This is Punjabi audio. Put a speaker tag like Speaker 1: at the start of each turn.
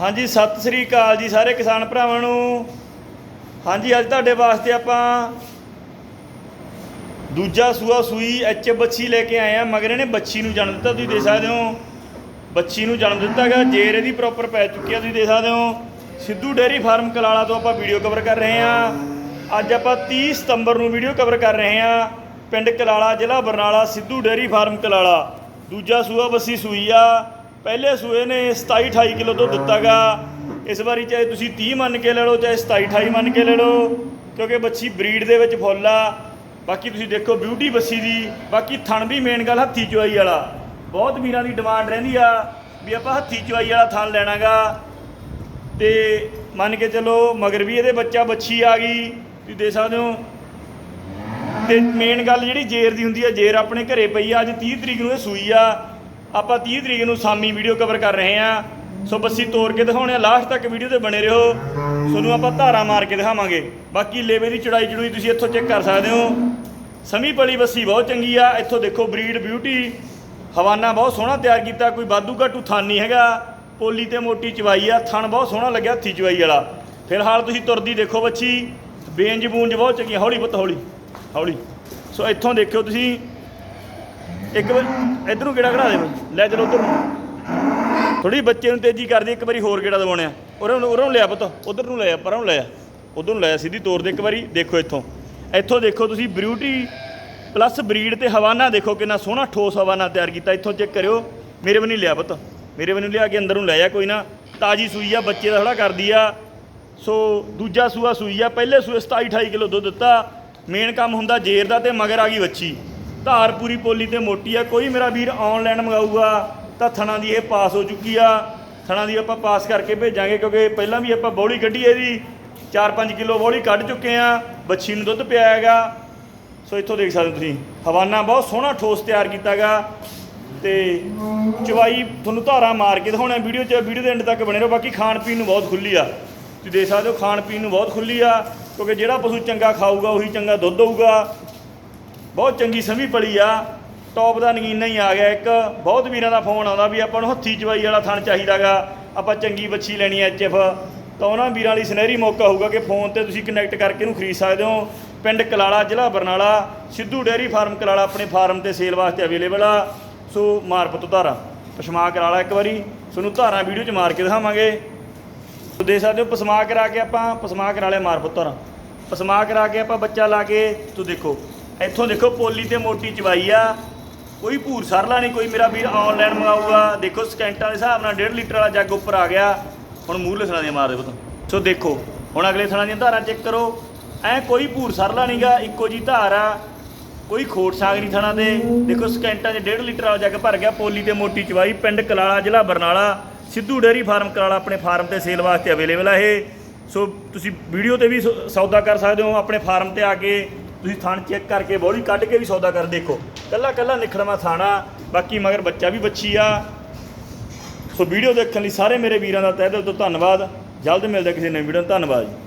Speaker 1: ਹਾਂਜੀ, ਸਤਿ ਸ੍ਰੀ ਅਕਾਲ ਜੀ ਸਾਰੇ ਕਿਸਾਨ ਭਰਾਵਾਂ ਨੂੰ। ਹਾਂਜੀ, ਅੱਜ ਤੁਹਾਡੇ ਵਾਸਤੇ ਆਪਾਂ ਦੂਜਾ ਸੂਆ ਸੂਈ ਐਚ ਬੱਚੀ ਲੈ ਕੇ ਆਏ ਆ, ਮਗਰ ਇਹਨੇ ਬੱਚੀ ਨੂੰ ਜਨਮ ਦਿੱਤਾ, ਤੁਸੀਂ ਦੇਖ ਸਕਦੇ ਹੋ। ਬੱਚੀ ਨੂੰ ਜਨਮ ਦਿੱਤਾਗਾ ਜੇਰ ਇਹਦੀ ਪ੍ਰੋਪਰ ਪੈ ਚੁੱਕੀ ਆ, ਤੁਸੀਂ ਦੇਖ ਸਕਦੇ ਹੋ। ਸਿੱਧੂ ਡੇਅਰੀ ਫਾਰਮ ਕਲਾਲਾ ਤੋਂ ਆਪਾਂ ਵੀਡੀਓ ਕਵਰ ਕਰ ਰਹੇ ਆ। ਅੱਜ ਆਪਾਂ 30 ਸਤੰਬਰ ਨੂੰ ਵੀਡੀਓ ਕਵਰ ਕਰ ਰਹੇ ਆ, ਪਿੰਡ ਕਲਾਲਾ, ਜ਼ਿਲ੍ਹਾ ਬਰਨਾਲਾ, ਸਿੱਧੂ ਡੇਅਰੀ ਫਾਰਮ ਕਲਾਲਾ। ਦੂਜਾ ਸੂਆ ਬੱਸੀ ਸੂਈ ਆ। ਪਹਿਲੇ ਸੂਏ ਨੇ 27 28 ਕਿਲੋ ਦੁੱਧ ਦਿੱਤਾਗਾ। ਇਸ ਵਾਰੀ ਚਾਹੇ ਤੁਸੀਂ 30 ਮੰਨ ਕੇ ਲੈ ਲਓ, ਚਾਹੇ 27 28 ਮੰਨ ਕੇ ਲੈ ਲਓ, ਕਿਉਂਕਿ ਬੱਚੀ ਬਰੀਡ ਦੇ ਵਿੱਚ ਫੁੱਲ ਆ। ਬਾਕੀ ਤੁਸੀਂ ਦੇਖੋ ਬਿਊਟੀ ਬੱਸੀ ਦੀ, ਬਾਕੀ ਥਣ ਵੀ ਮੇਨ ਗੱਲ ਹੱਥੀ ਚੁਆਈ ਵਾਲਾ। ਬਹੁਤ ਵੀਰਾਂ ਦੀ ਡਿਮਾਂਡ ਰਹਿੰਦੀ ਆ ਵੀ ਆਪਾਂ ਹੱਥੀ ਚੁਆਈ ਵਾਲਾ ਥਣ ਲੈਣਾਗਾ। ਤੇ ਮੰਨ ਕੇ ਚੱਲੋ ਮਗਰ ਵੀ ਇਹਦੇ ਬੱਚਾ ਬੱਚੀ ਆ ਗਈ, ਤੁਸੀਂ ਦੇਖ ਸਕਦੇ ਹੋ। ਤੇ ਮੇਨ ਗੱਲ ਜਿਹੜੀ ਜੇਰ ਦੀ ਹੁੰਦੀ ਆ, ਜੇਰ ਆਪਣੇ ਘਰੇ ਪਈ ਆ, ਅੱਜ 30 ਤਰੀਕ ਨੂੰ ਇਹ ਸੂਈ ਆ। ਆਪਾਂ 30 ਤਰੀਕ ਨੂੰ ਸਾਮੀ ਵੀਡੀਓ ਕਵਰ ਕਰ ਰਹੇ ਆ ਸੋ ਬੱਸੀ ਤੋੜ ਕੇ ਦਿਖਾਉਣੇ ਆ ਲਾਸਟ ਤੱਕ ਵੀਡੀਓ ਤੇ ਬਣੇ ਰਹੋ। ਤੁਹਾਨੂੰ ਆਪਾਂ ਧਾਰਾ ਮਾਰ ਕੇ ਦਿਖਾਵਾਂਗੇ। ਬਾਕੀ ਲੇਵੇ ਦੀ ਚੜਾਈ ਚੜੂਈ ਤੁਸੀਂ ਇੱਥੋਂ ਚੈੱਕ ਕਰ ਸਕਦੇ ਹੋ। ਸਮੀ ਪਲੀ ਬੱਸੀ ਬਹੁਤ ਚੰਗੀ ਆ। ਇੱਥੋਂ ਦੇਖੋ ਬਰੀਡ ਬਿਊਟੀ ਹਵਾਨਾ ਬਹੁਤ ਸੋਹਣਾ ਤਿਆਰ ਕੀਤਾ। ਕੋਈ ਵਾਧੂ ਘਾਟੂ ਥਣ ਨਹੀਂ ਹੈਗਾ। ਪੋਲੀ ਤੇ ਮੋਟੀ ਚਵਾਈ ਆ। ਥਣ ਬਹੁਤ ਸੋਹਣਾ ਲੱਗਿਆ ਹੱਥੀ ਚਵਾਈ ਵਾਲਾ। ਫਿਲਹਾਲ ਤੁਸੀਂ ਤੁਰਦੀ ਦੇਖੋ ਬੱਚੀ ਬੇਂਜ ਬੂੰਜ ਬਹੁਤ ਚੰਗੀ ਹੌਲੀ ਪੁੱਤ, ਹੌਲੀ ਹੌਲੀ। ਸੋ ਇੱਥੋਂ ਦੇਖਿਓ ਤੁਸੀਂ। ਇੱਕ ਵਾਰ ਇਧਰੋਂ ਕਿਹੜਾ ਕਢਾ ਦੇ ਬਈ। ਲੈ ਚਲੋ ਉਧਰ ਨੂੰ। ਥੋੜੀ ਬੱਚੇ ਨੂੰ ਤੇਜ਼ੀ ਕਰਦੀ, ਇੱਕ ਵਾਰੀ ਹੋਰ ਕਿਹੜਾ ਦਵਾਉਣਿਆ ਉਹਨਾਂ ਨੂੰ ਉਹਨਾਂ ਨੂੰ ਲਿਆ ਪੁੱਤ। ਉਧਰ ਨੂੰ ਲਿਆ ਪਰਾਂ ਨੂੰ ਲਿਆ ਉਧਰ ਨੂੰ ਲਿਆ ਸਿੱਧੀ ਤੋਰ ਦੇ ਇੱਕ ਵਾਰੀ, ਦੇਖੋ ਇੱਥੋਂ। ਇੱਥੋਂ ਦੇਖੋ ਤੁਸੀਂ ਬਿਊਟੀ ਪਲੱਸ ਬਰੀਡ ਤੇ ਹਵਾਨਾ ਦੇਖੋ ਕਿੰਨਾ ਸੋਹਣਾ ਠੋਸ ਹਵਾਨਾ ਤਿਆਰ ਕੀਤਾ। ਇੱਥੋਂ ਚੈੱਕ ਕਰਿਓ। ਮੇਰੇ ਵੱਲ ਲਿਆ ਪੁੱਤ। ਮੇਰੇ ਵੱਲ ਲਿਆ ਕੇ ਅੰਦਰ ਨੂੰ ਲੈ ਜਾ ਕੋਈ ਨਾ। ਤਾਜੀ ਸੂਈ ਆ, ਬੱਚੇ ਦਾ ਥੋੜਾ ਕਰਦੀ ਆ। ਸੋ ਦੂਜਾ ਸੂਆ ਸੂਈ ਆ। ਪਹਿਲੇ ਸੂਏ 27 28 ਕਿਲੋ ਦੁੱਧ ਦਿੱਤਾ। ਮੇਨ ਕੰਮ ਹੁੰਦਾ ਜੇਰ ਦਾ ਤੇ ਮਗਰ ਆ ਗਈ ਬੱਚੀ ਧਾਰ ਪੂਰੀ ਪੋਲੀ ਤੇ ਮੋਟੀ ਆ, ਕੋਈ ਮੇਰਾ ਵੀਰ ਆਨਲਾਈਨ ਮੰਗਾਊਗਾ, ਤਾਂ ਥਣਾ ਦੀ ਇਹ ਪਾਸ ਹੋ ਚੁੱਕੀ ਆ। ਥਣਾ ਦੀ ਆਪਾਂ ਪਾਸ ਕਰਕੇ ਭੇਜਾਂਗੇ, ਕਿਉਂਕਿ ਪਹਿਲਾਂ ਵੀ ਆਪਾਂ ਬੌਲੀ ਕੱਢੀ ਇਹਦੀ। 4-5 ਕਿਲੋ ਬੌਲੀ ਕੱਢ ਚੁੱਕੇ ਆ, ਬੱਚੀ ਨੂੰ ਦੁੱਧ ਪਿਆ ਹੈਗਾ। ਸੋ ਇੱਥੋਂ ਦੇਖ ਸਕਦੇ ਹੋ ਤੁਸੀਂ, ਹਵਾਨਾ ਬਹੁਤ ਸੋਹਣਾ ਠੋਸ ਤਿਆਰ ਕੀਤਾਗਾ। ਤੇ ਚਵਾਈ ਤੁਹਾਨੂੰ ਧਾਰਾ ਮਾਰ ਕੇ ਦਿਖਾਉਣਾ ਵੀਡੀਓ 'ਚ, ਵੀਡੀਓ ਦੇ ਐਂਡ ਤੱਕ ਬਣੇ ਰਹੋ, ਬਾਕੀ ਖਾਣ ਪੀਣ ਨੂੰ ਬਹੁਤ ਖੁੱਲੀ ਆ। ਤੁਸੀਂ ਦੇਖ ਸਕਦੇ ਹੋ ਖਾਣ ਪੀਣ ਨੂੰ ਬਹੁਤ ਖੁੱਲੀ ਆ, ਕਿਉਂਕਿ ਜਿਹੜਾ ਪਸ਼ੂ ਚੰਗਾ ਖਾਊਗਾ, ਉਹੀ ਚੰਗਾ ਦੁੱਧ ਹੋਊਗਾ। ਬਹੁਤ ਚੰਗੀ ਸਮੀ ਪਲੀ ਆ। ਟੌਪ ਦਾ ਨਗੀਨਾ ਹੀ ਆ ਗਿਆ ਇੱਕ। ਬਹੁਤ ਵੀਰਾਂ ਦਾ ਫੋਨ ਆਉਂਦਾ ਵੀ ਆਪਾਂ ਨੂੰ ਹੱਥੀ ਚਵਾਈ ਵਾਲਾ ਥਣ ਚਾਹੀਦਾਗਾ। ਆਪਾਂ ਚੰਗੀ ਬੱਚੀ ਲੈਣੀ ਐ ਐਚਐਫ ਤਾਂ ਉਹਨਾਂ ਵੀਰਾਂ ਲਈ ਸੁਨਹਿਰੀ ਮੌਕਾ ਹੋਊਗਾ ਕਿ ਫੋਨ ਤੇ ਤੁਸੀਂ ਕਨੈਕਟ ਕਰਕੇ ਇਹਨੂੰ ਖਰੀਦ ਸਕਦੇ ਹੋ। ਪਿੰਡ ਕਲਾਲਾ, ਜ਼ਿਲ੍ਹਾ ਬਰਨਾਲਾ, ਸਿੱਧੂ ਡੇਅਰੀ ਫਾਰਮ ਕਲਾਲਾ ਆਪਣੇ ਫਾਰਮ ਤੇ ਸੇਲ ਵਾਸਤੇ ਅਵੇਲੇਬਲ ਆ। ਸੋ ਮਾਰਪਤ ਧਾਰਾ। ਪਸ਼ਮਾ ਕਰਾਲਾ ਇੱਕ ਵਾਰੀ। ਤੁਹਾਨੂੰ ਧਾਰਾਂ ਵੀਡੀਓ 'ਚ ਮਾਰ ਕੇ ਦਿਖਾਵਾਂਗੇ। ਦੇ ਸਕਦੇ ਹੋ ਪਸਮਾ ਕਰਾ ਕੇ ਆਪਾਂ ਪਸਮਾ ਕਰਾ ਲਿਆ ਮਾਰ ਪੁੱਤਰ ਪਸਮਾ ਕਰਾ ਕੇ ਆਪਾਂ ਬੱਚਾ ਲਾ ਕੇ, ਤੂੰ ਦੇਖੋ। ਇੱਥੋਂ ਦੇਖੋ ਪੋਲੀ ਤੇ ਮੋਟੀ ਚਵਾਈ ਆ। ਕੋਈ ਭੂਰ ਸਰਲਾ ਨਹੀਂ, ਕੋਈ ਮੇਰਾ ਵੀਰ ਆਨਲਾਈਨ ਮੰਗਾਊਗਾ। ਦੇਖੋ ਸਕੈਂਟਾਂ ਦੇ ਹਿਸਾਬ ਨਾਲ 1.5 ਲੀਟਰ ਵਾਲਾ ਜੱਗ ਉੱਪਰ ਆ ਗਿਆ। ਹੁਣ ਮੂੰਹ ਥਣਾ ਦੀਆਂ ਮਾਰ ਦੇ ਪੁੱਤ। ਸੋ ਦੇਖੋ, ਹੁਣ ਅਗਲੇ ਥਣਾ ਦੀਆਂ ਧਾਰਾਂ ਚੈੱਕ ਕਰੋ। ਐ ਕੋਈ ਭੂਰ ਸਰਲਾ ਨਹੀਂਗਾ, ਇੱਕੋ ਜੀ ਧਾਰ ਆ। ਕੋਈ ਖੋਟ ਸਾਗ ਨਹੀਂ ਥਣਾ ਦੇ। ਦੇਖੋ ਸਕੈਂਟਾਂ 'ਚ 1.5 ਲੀਟਰ ਵਾਲਾ ਜੱਗ ਭਰ ਗਿਆ, ਪੋਲੀ ਤੇ ਮੋਟੀ ਚਵਾਈ। ਪਿੰਡ ਕਲਾਲਾ, ਜ਼ਿਲ੍ਹਾ ਬਰਨਾਲਾ, ਸਿੱਧੂ ਡੇਅਰੀ ਫਾਰਮ ਕਲਾਲਾ ਆਪਣੇ ਫਾਰਮ ਤੇ ਸੇਲ ਵਾਸਤੇ ਅਵੇਲੇਬਲ ਆ ਇਹ। ਸੋ ਤੁਸੀਂ ਵੀਡੀਓ ਤੇ ਵੀ ਸੌ- ਸੌਦਾ ਕਰ ਸਕਦੇ ਹੋ, ਆਪਣੇ ਫਾਰਮ ਤੇ ਆ ਕੇ। ਤੁਸੀਂ ਥਣ ਚੈੱਕ ਕਰਕੇ ਬੋਲੀ ਕੱਢ ਕੇ ਵੀ ਸੌਦਾ ਕਰ ਦੇਖੋ। ਕੱਲਾ ਕੱਲਾ ਨਿਖੜਵਾ ਥਾਣਾ ਬਾਕੀ ਮਗਰ ਬੱਚਾ ਵੀ ਬੱਚੀ ਆ। ਸੋ ਵੀਡੀਓ ਦੇਖਣ ਲਈ ਸਾਰੇ ਮੇਰੇ ਵੀਰਾਂ ਦਾ ਤਹਿ ਦਿਲ ਤੋਂ ਧੰਨਵਾਦ। ਜਲਦ ਮਿਲਦੇ ਕਿਸੇ ਨਵੀਂ ਵੀਡੀਓ ਨਾਲ। ਧੰਨਵਾਦ ਜੀ।